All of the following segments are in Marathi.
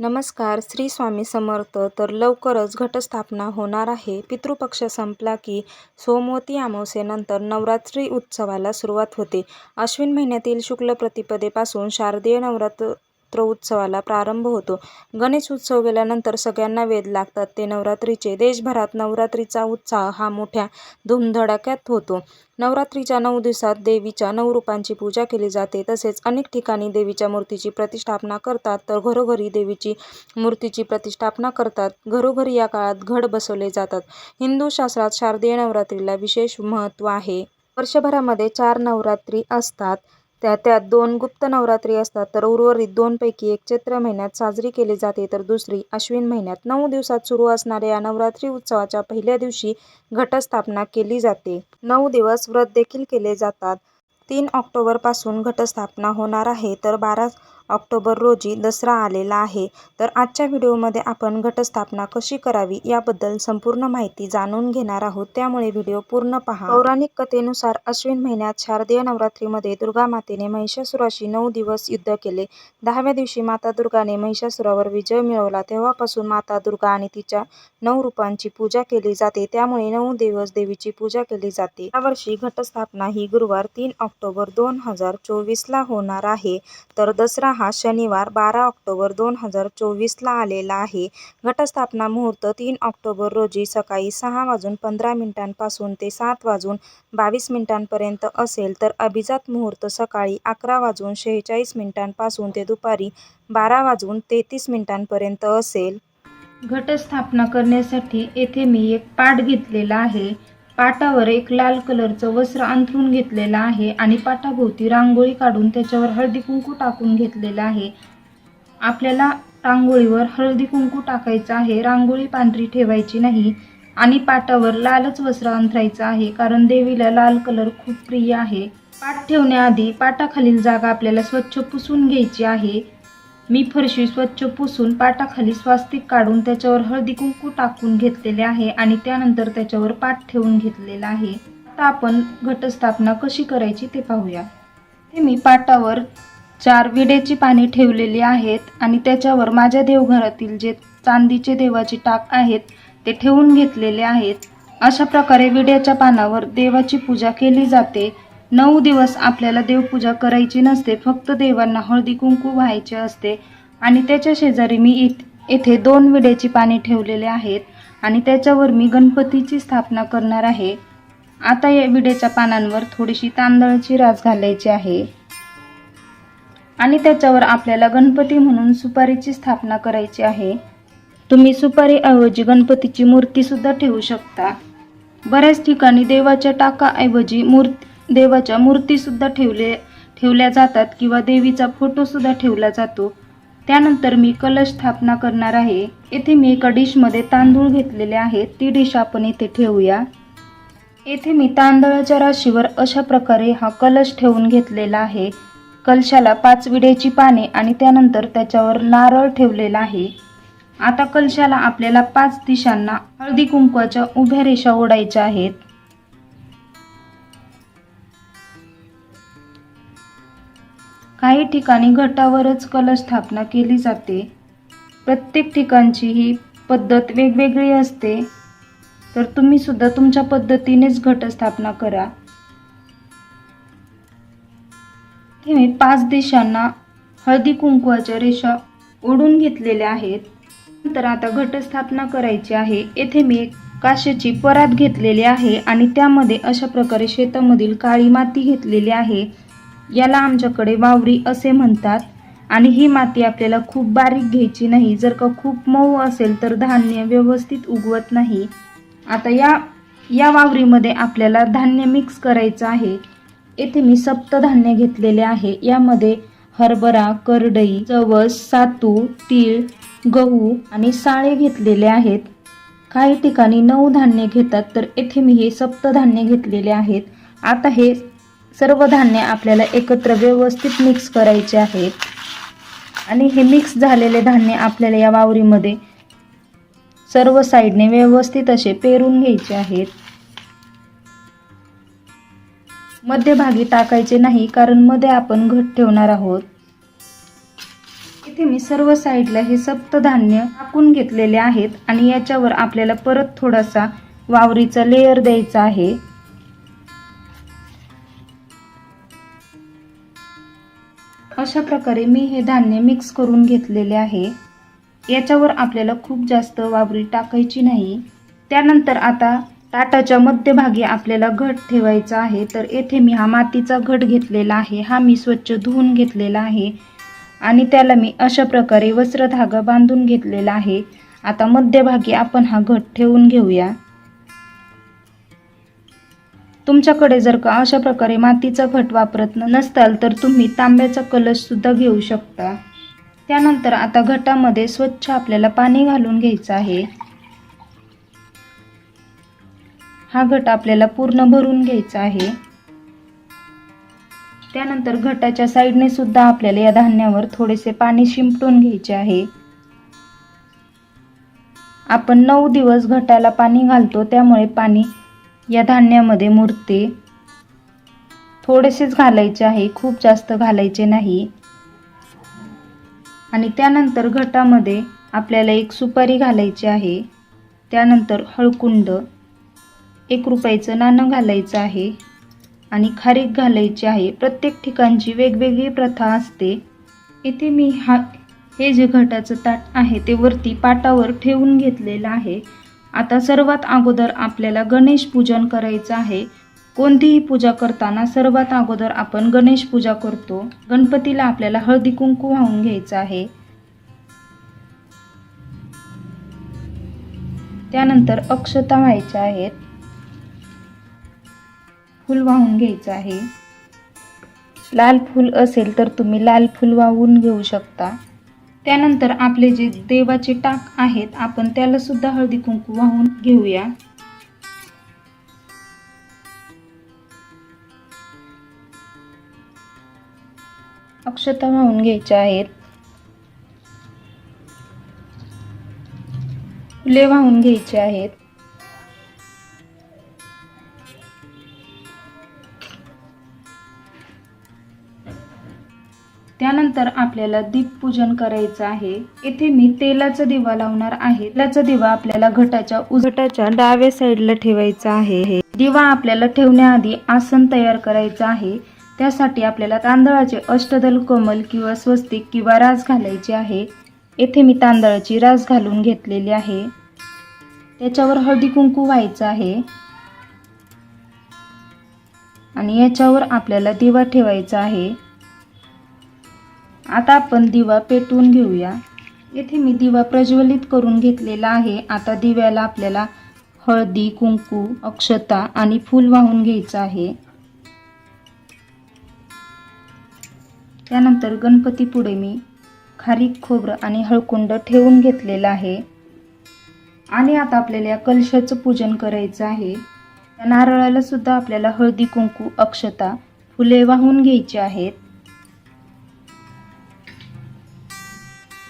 नमस्कार श्री स्वामी समर्थ. तर लवकरच घटस्थापना होणार आहे. पितृपक्ष संपला की सोमवती अमावस्येनंतर नवरात्री उत्सवाला सुरुवात होते. अश्विन महिन्यातील शुक्ल प्रतिपदेपासून शारदीय नवरात्र उत्सवाला प्रारंभ होतो. गणेश उत्सव गेल्यानंतर सगळ्यांना वेध लागतात. ते नवरात्रीचे देशभरात नवरात्रीचा उत्साह हा मोठ्या धुमधडाक्यात होतो. नवरात्रीच्या नऊ दिवसात देवीच्या नऊ रूपांची पूजा केली जाते. तसेच अनेक ठिकाणी देवीच्या मूर्तीची प्रतिष्ठापना करतात. तर घरोघरी देवीची मूर्तीची प्रतिष्ठापना करतात. घरोघरी या काळात घड बसवले जातात. हिंदू शास्त्रात शारदीय नवरात्रीला विशेष महत्त्व आहे. वर्षभरामध्ये चार नवरात्री असतात. त्या त्यात दोन गुप्त नवरात्री असतात तर उर्वरित दोनपैकी एक चैत्र महिन्यात साजरी केली जाते तर दुसरी अश्विन महिन्यात नऊ दिवसात सुरू असणाऱ्या या नवरात्री उत्सवाच्या पहिल्या दिवशी घटस्थापना केली जाते. नऊ दिवस व्रत देखील केले जातात. तीन ऑक्टोबरपासून घटस्थापना होणार आहे तर बारा ऑक्टोबर रोजी दसरा आलेला आहे. तर आजच्या व्हिडिओमध्ये आपण घटस्थापना कशी करावी याबद्दल संपूर्ण माहिती जाणून घेणार आहोत. त्यामुळे व्हिडिओ पूर्ण पहा. पौराणिक कथेनुसार अश्विन महिन्यात शारदीय नवरात्रीमध्ये दुर्गा मातेने महिषासुराशी नऊ दिवस युद्ध केले. दहाव्या दिवशी माता दुर्गाने महिषासुरावर विजय मिळवला. तेव्हापासून माता दुर्गा आणि तिच्या नऊ रूपांची पूजा केली जाते. त्यामुळे नऊ दिवस देवीची पूजा केली जाते. यावर्षी घटस्थापना ही गुरुवार तीन ऑक्टोबर दोन हजार चोवीसला होणार आहे. तर दसरा हा शनिवार बारा ऑक्टोबर दोन हजार चोवीसला आलेला आहे. घटस्थापना मुहूर्त तीन ऑक्टोबर रोजी सकाळी सहा वाजून पंधरा मिनिटांपासून ते सात वाजून बावीस मिनिटांपर्यंत असेल तर अभिजात मुहूर्त सकाळी अकरा वाजून शेहेचाळीस मिनिटांपासून ते दुपारी बारा वाजून तेहतीस मिनिटांपर्यंत असेल. घटस्थापना करण्यासाठी येथे मी एक पाठ घेतलेला आहे. पाटावर एक लाल कलरचं वस्त्र अंथरून घेतलेलं आहे आणि पाटाभोवती रांगोळी काढून त्याच्यावर हळदी कुंकू टाकून घेतलेलं आहे. आपल्याला रांगोळीवर हळदी कुंकू टाकायचं आहे. रांगोळी पांढरी ठेवायची नाही आणि पाटावर लालच वस्त्र अंथरायचं आहे कारण देवीला लाल कलर खूप प्रिय आहे. पाट ठेवण्याआधी पाटाखालील जागा आपल्याला स्वच्छ पुसून घ्यायची आहे. मी फरशी स्वच्छ पुसून पाटाखाली स्वास्तिक काढून त्याच्यावर हळदी कुंकू टाकून घेतलेले आहे आणि त्यानंतर त्याच्यावर पाट ठेवून घेतलेला आहे. आता आपण घटस्थापना कशी करायची ते पाहूया. ते मी पाटावर चार विड्याची पाने ठेवलेली आहेत आणि त्याच्यावर माझ्या देवघरातील जे चांदीचे देवाचे टाक आहेत ते ठेवून घेतलेले आहेत. अशा प्रकारे विड्याच्या पानावर देवाची पूजा केली जाते. नऊ दिवस आपल्याला देवपूजा करायची नसते फक्त देवांना हळदी कुंकू व्हायचे असते. आणि त्याच्या शेजारी मी इथ येथे दोन विड्याची पाने ठेवलेले आहेत आणि त्याच्यावर मी गणपतीची स्थापना करणार आहे. आता या विड्याच्या पानांवर थोडीशी तांदळाची रास घालायची आहे. आणि त्याच्यावर आपल्याला गणपती म्हणून सुपारीची स्थापना करायची आहे. तुम्ही सुपारीऐवजी गणपतीची मूर्तीसुद्धा ठेवू शकता. बऱ्याच ठिकाणी देवाच्या टाकाऐवजी मूर्ती देवाच्या मूर्तीसुद्धा ठेवले ठेवल्या जातात किंवा देवीचा फोटोसुद्धा ठेवला जातो. त्यानंतर मी कलश स्थापना करणार आहे. येथे मी एका डिशमध्ये तांदूळ घेतलेले आहेत ती डिश आपण इथे ठेवूया. येथे मी तांदळाच्या राशीवर अशा प्रकारे हा कलश ठेवून घेतलेला आहे. कलशाला पाच विड्याची पाने आणि त्यानंतर त्याच्यावर नारळ ठेवलेला आहे. आता कलशाला आपल्याला पाच दिशांना हळदी कुंकवाच्या उभ्या रेषा ओढायच्या आहेत. काही ठिकाणी घटावरच कलश स्थापना केली जाते. प्रत्येक ठिकाणची ही पद्धत वेगवेगळी असते. तर तुम्ही सुद्धा तुमच्या पद्धतीनेच घटस्थापना करा. इथे मी पाच दिशांना हळदी कुंकवाच्या रेषा ओढून घेतलेल्या आहेत. नंतर आता घटस्थापना करायची आहे. येथे मी एक काशेची परात घेतलेली आहे आणि त्यामध्ये अशा प्रकारे शेतामधील काळी माती घेतलेली आहे. याला आमच्याकडे वावरी असे म्हणतात. आणि ही माती आपल्याला खूप बारीक घ्यायची नाही. जर का खूप मऊ असेल तर धान्य व्यवस्थित उगवत नाही. आता या या वावरीमध्ये आपल्याला धान्य मिक्स करायचं आहे. येथे मी सप्तधान्य घेतलेले आहे. यामध्ये हरभरा करडई जवस सातू तीळ गहू आणि साळे घेतलेले आहेत. काही ठिकाणी नऊ धान्य घेतात तर येथे मी हे सप्तधान्य घेतलेले आहेत. आता हे सर्व धान्य आपल्याला एकत्र व्यवस्थित मिक्स करायचे आहेत. आणि हे मिक्स झालेले धान्य आपल्याला या वावरीमध्ये सर्व साईडने व्यवस्थित असे पेरून घ्यायचे आहेत. मध्यभागी टाकायचे नाही कारण मध्ये आपण घट ठेवणार आहोत. इथे मी सर्व साईडला हे सप्तधान्य टाकून घेतलेले आहेत आणि याच्यावर आपल्याला परत थोडासा वावरीचा लेयर द्यायचा आहे. अशा प्रकारे मी हे धान्य मिक्स करून घेतलेले आहे. याच्यावर आपल्याला खूप जास्त वावरी टाकायची नाही. त्यानंतर आता ताटाच्या मध्यभागी आपल्याला घट ठेवायचा आहे. तर येथे मी हा मातीचा घट घेतलेला आहे. हा मी स्वच्छ धुवून घेतलेला आहे. आणि त्याला मी अशा प्रकारे वस्त्रधागा बांधून घेतलेला आहे. आता मध्यभागी आपण हा घट ठेवून घेऊया. तुमच्याकडे जर का अशा प्रकारे मातीचा घट वापरत नसताल तर तुम्ही तांब्याचा कलश सुद्धा घेऊ शकता. त्यानंतर आता घटामध्ये स्वच्छ आपल्याला पाणी घालून घ्यायचं आहे. हा घट आपल्याला पूर्ण भरून घ्यायचा आहे. त्यानंतर घटाच्या साईडने सुद्धा आपल्याला या धान्यावर थोडेसे पाणी शिंपटून घ्यायचे आहे. आपण नऊ दिवस घटाला पाणी घालतो त्यामुळे पाणी या धान्यामध्ये मुरते थोडेसेच घालायचे आहे खूप जास्त घालायचे नाही. आणि त्यानंतर घटामध्ये आपल्याला एक सुपारी घालायची आहे. त्यानंतर हळकुंड एक रुपयाचं नाणं घालायचं आहे आणि खारीक घालायची आहे. प्रत्येक ठिकाणची वेगवेगळी प्रथा असते. इथे मी हा हे जे घटाचं ताट आहे ते वरती पाटावर ठेवून घेतलेलं आहे. आता सर्वात अगोदर आपल्याला गणेश पूजन करायचं आहे. कोणतीही पूजा करताना सर्वात अगोदर आपण गणेश पूजा करतो. गणपतीला आपल्याला हळदी कुंकू वाहून घ्यायचं आहे. त्यानंतर अक्षता व्हायच्या आहेत. फूल वाहून घ्यायचं आहे. लाल फूल असेल तर तुम्ही लाल फूल वाहून घेऊ शकता. त्यानंतर आपले जे देवाचे टाक आहेत आपण त्याला सुद्धा हळदी कुंकू वाहून घेऊया. अक्षता वाहून घ्यायच्या आहेत. फुले वाहून घ्यायचे आहेत. त्यानंतर आपल्याला दीपपूजन करायचं आहे. येथे मी तेलाचा दिवा लावणार आहे. तेलाचा दिवा आपल्याला घटाच्या उजटाच्या डाव्या साईडला ठेवायचा आहे. दिवा आपल्याला ठेवण्याआधी आसन तयार करायचं आहे. त्यासाठी आपल्याला तांदळाचे अष्टदल कमल किंवा स्वस्तिक किंवा रास घालायचे आहे. येथे मी तांदळाची रास घालून घेतलेली आहे. त्याच्यावर हळदी कुंकू व्हायचं आहे. आणि याच्यावर आपल्याला दिवा ठेवायचा आहे. आता आपण दिवा पेटवून घेऊया. येथे मी दिवा प्रज्वलित करून घेतलेला आहे. आता दिव्याला आपल्याला हळदी कुंकू अक्षता आणि फूल वाहून घ्यायचं आहे. त्यानंतर गणपती पुढे मी खारीक खोबरं आणि हळकुंड ठेवून घेतलेलं आहे. आणि आता आपल्याला या कलशाचं पूजन करायचं आहे. त्या नारळाला सुद्धा आपल्याला हळदी कुंकू अक्षता फुले वाहून घ्यायची आहेत.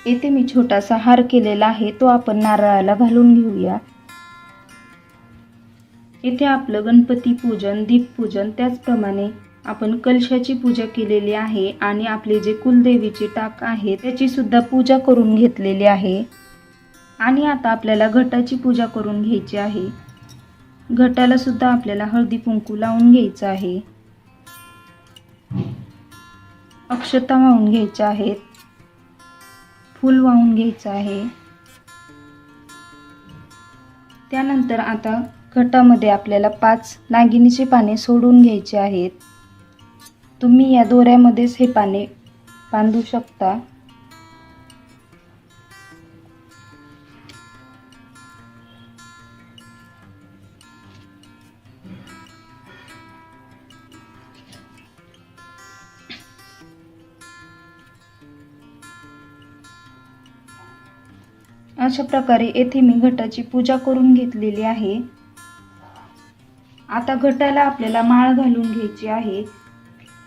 येथे मी छोटासा हार केलेला आहे तो आपण नारळाला घालून घेऊया. येथे आपलं गणपती पूजन दीपपूजन त्याचप्रमाणे आपण कलशाची पूजा केलेली आहे आणि आपले जे कुलदेवीचे टाक आहे त्याची सुद्धा पूजा करून घेतलेली आहे. आणि आता आपल्याला घटाची पूजा करून घ्यायची आहे. घटाला सुद्धा आपल्याला हळदी कुंकू लावून घ्यायचं आहे. अक्षता वाहून घ्यायच्या आहेत. फूल वाहून घ्यायचं आहे. त्यानंतर आता घटामध्ये आपल्याला पाच नागिनीची पाने सोडून घ्यायची आहेत. तुम्ही या दोऱ्यामध्येच हे पाने बांधू शकता. अशा प्रकारे येथे मी घटाची पूजा करून घेतलेली आहे. आता घटाला आपल्याला माळ घालून घ्यायची आहे.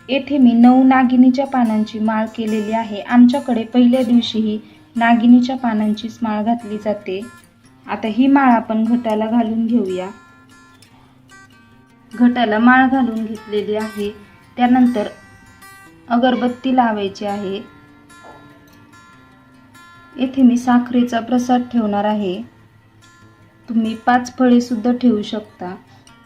येथे मी नऊ नागिनीच्या पानांची माळ केलेली आहे. आमच्याकडे पहिल्या दिवशीही नागिनीच्या पानांचीच माळ घातली जाते. आता ही माळ आपण घटाला घालून घेऊया. घटाला माळ घालून घेतलेली आहे. त्यानंतर अगरबत्ती लावायची आहे. येथे मी साखरेचा प्रसाद ठेवणार आहे. तुम्ही पाच फळे सुद्धा ठेवू शकता.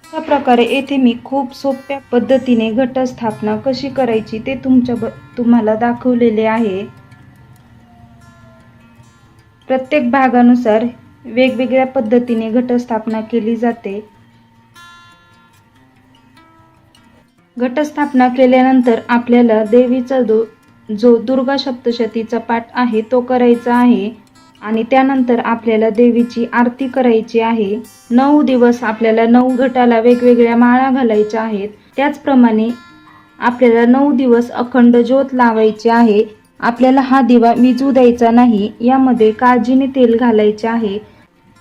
अशा प्रकारे येथे मी खूप सोप्या पद्धतीने घटस्थापना कशी करायची ते तुमच्या ब तुम्हाला दाखवलेले आहे. प्रत्येक भागानुसार वेगवेगळ्या पद्धतीने घटस्थापना केली जाते. घटस्थापना केल्यानंतर आपल्याला देवीचा दो जो दुर्गा सप्तशतीचा पाठ आहे तो करायचा आहे आणि त्यानंतर आपल्याला देवीची आरती करायची आहे. नऊ दिवस आपल्याला नऊ घटाला वेगवेगळ्या माळा घालायच्या आहेत. त्याचप्रमाणे आपल्याला नऊ दिवस अखंड ज्योत लावायची आहे. आपल्याला हा दिवा विजू द्यायचा नाही यामध्ये काळजीने तेल घालायचे आहे.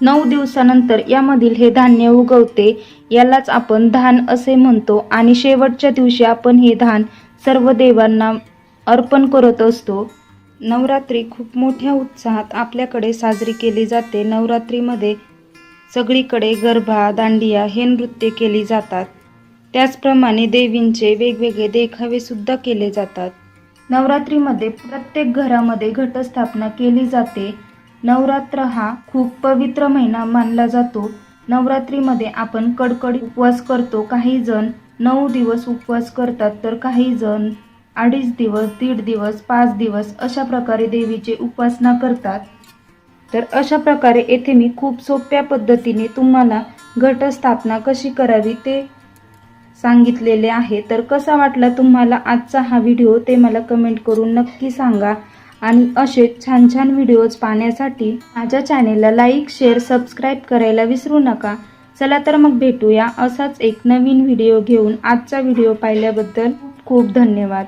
नऊ दिवसानंतर यामधील हे धान्य उगवते. यालाच आपण धान असे म्हणतो आणि शेवटच्या दिवशी आपण हे धान सर्व देवांना अर्पण करत असतो. नवरात्री खूप मोठ्या उत्साहात आपल्याकडे साजरी केली जाते. नवरात्रीमध्ये सगळीकडे गरबा दांडिया हे नृत्य केली जातात. त्याचप्रमाणे देवींचे वेगवेगळे देखावेसुद्धा केले जातात. नवरात्रीमध्ये प्रत्येक घरामध्ये घटस्थापना केली जाते. नवरात्र हा खूप पवित्र महिना मानला जातो. नवरात्रीमध्ये आपण कडकड उपवास करतो. काही जण नऊ दिवस उपवास करतात तर काही जण अडीच दिवस दीड दिवस पाच दिवस अशा प्रकारे देवीची उपासना करतात. तर अशा प्रकारे येथे मी खूप सोप्या पद्धतीने तुम्हाला घटस्थापना कशी करावी ते सांगितलेले आहे. तर कसा वाटला तुम्हाला आजचा हा व्हिडिओ ते मला कमेंट करून नक्की सांगा. आणि असे छान छान व्हिडिओज पाहण्यासाठी माझ्या चॅनेलला लाईक शेअर सबस्क्राईब करायला विसरू नका. चला तर मग भेटूया असाच एक नवीन व्हिडिओ घेऊन. आजचा व्हिडिओ पाहिल्याबद्दल खूप धन्यवाद.